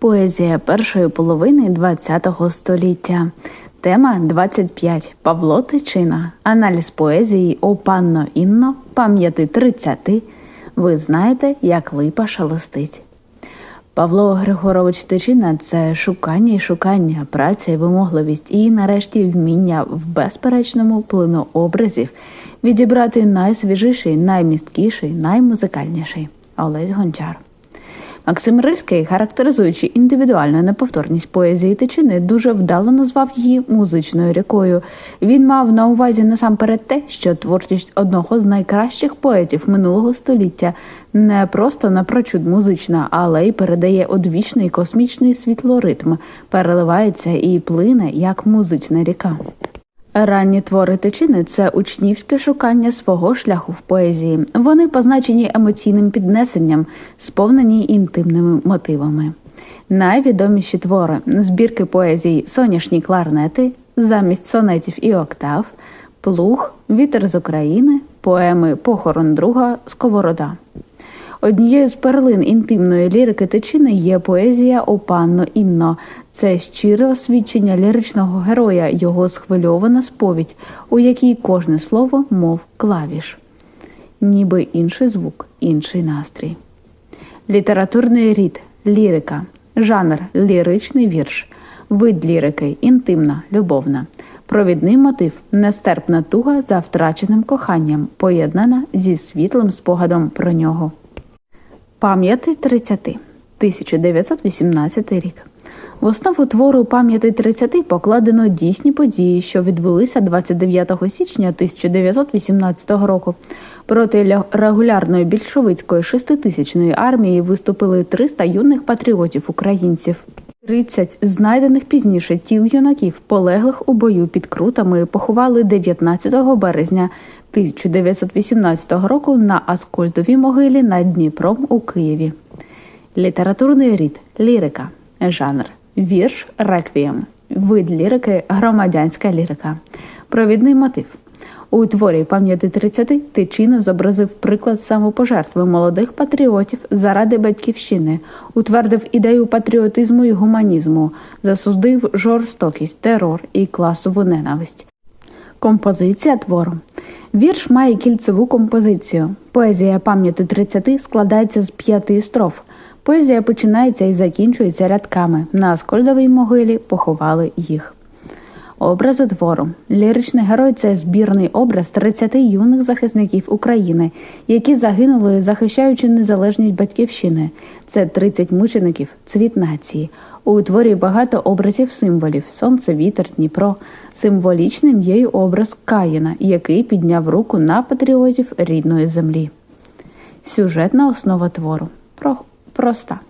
Поезія першої половини ХХ століття. Тема 25. Павло Тичина. Аналіз поезії О панно Інно. Пам'яти 30. Ви знаєте, як липа шелестить. Павло Григорович Тичина це шукання і шукання, праця і вимогливість, і, нарешті, вміння в безперечному плину образів відібрати найсвіжіший, наймісткіший, наймузикальніший. Олесь Гончар. Максим Рильський, характеризуючи індивідуальну неповторність поезії Тичини, дуже вдало назвав її музичною рікою. Він мав на увазі насамперед те, що творчість одного з найкращих поетів минулого століття не просто напрочуд музична, але й передає одвічний космічний світлоритм, переливається і плине як музична ріка. Ранні твори Тичини це учнівське шукання свого шляху в поезії. Вони позначені емоційним піднесенням, сповнені інтимними мотивами. Найвідоміші твори збірки поезії Соняшні кларнети, замість сонетів і октав, Плуг, Вітер з України, поеми Похорон друга Сковорода. Однією з перлин інтимної лірики Тичини є поезія «О панно Інно. Це щире освідчення ліричного героя, його схвильована сповідь, у якій кожне слово мов клавіш, ніби інший звук, інший настрій. Літературний рід лірика, жанр ліричний вірш, вид лірики, інтимна, любовна. Провідний мотив нестерпна туга за втраченим коханням, поєднана зі світлим спогадом про нього. Пам'яти 30. 1918 рік. В основу твору пам'яти 30 покладено дійсні події, що відбулися 29 січня 1918 року. Проти регулярної більшовицької шеститисячної армії виступили 300 юних патріотів українців. 30 знайдених пізніше тіл юнаків, полеглих у бою під крутами, поховали 19 березня 1918 року на Аскольдовій могилі над Дніпром у Києві. Літературний рід лірика, жанр, вірш, реквієм, вид лірики, громадянська лірика, провідний мотив. У творі пам'яті 30 Тичина зобразив приклад самопожертви молодих патріотів заради батьківщини, утвердив ідею патріотизму і гуманізму, засудив жорстокість, терор і класову ненависть. Композиція твору. Вірш має кільцеву композицію. Поезія пам'яті 30 складається з п'яти строф. Поезія починається і закінчується рядками. На Аскольдовій могилі поховали їх. Образи твору. Ліричний герой це збірний образ 30 юних захисників України, які загинули, захищаючи незалежність батьківщини. Це 30 мучеників, цвіт нації. У творі багато образів символів: сонце, вітер, Дніпро. Символічним є й образ Каїна, який підняв руку на патріотів рідної землі. Сюжетна основа твору Про... проста.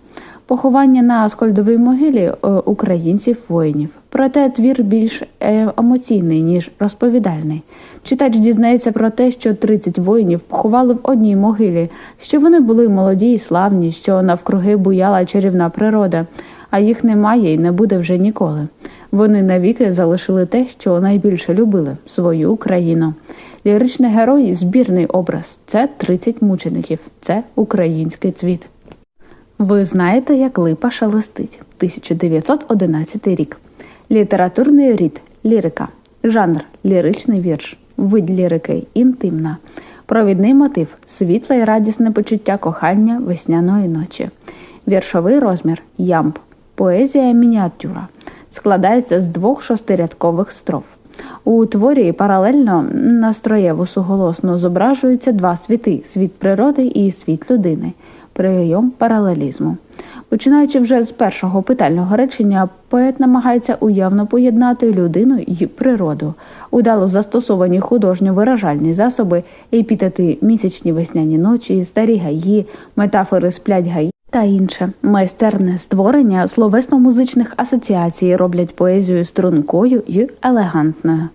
Поховання на Аскольдовій могилі е, українців воїнів. Проте твір більш е, емоційний, ніж розповідальний. Читач дізнається про те, що 30 воїнів поховали в одній могилі, що вони були молоді і славні, що навкруги буяла чарівна природа, а їх немає і не буде вже ніколи. Вони навіки залишили те, що найбільше любили свою Україну. Ліричний герой збірний образ це 30 мучеників, це український цвіт. Ви знаєте, як липа шелестить 1911 рік. Літературний рід лірика, жанр ліричний вірш, вид лірики інтимна, провідний мотив світле і радісне почуття кохання весняної ночі, віршовий розмір ямб, поезія мініатюра складається з двох шостирядкових строф. У творі паралельно на строєву суголосно зображуються два світи світ природи і світ людини, прийом паралелізму. Починаючи вже з першого питального речення, поет намагається уявно поєднати людину і природу, удало застосовані художньо виражальні засоби, епітети місячні весняні ночі, старі гаї, метафори сплять гаї. Та інше майстерне створення словесно-музичних асоціацій роблять поезію стрункою й елегантною.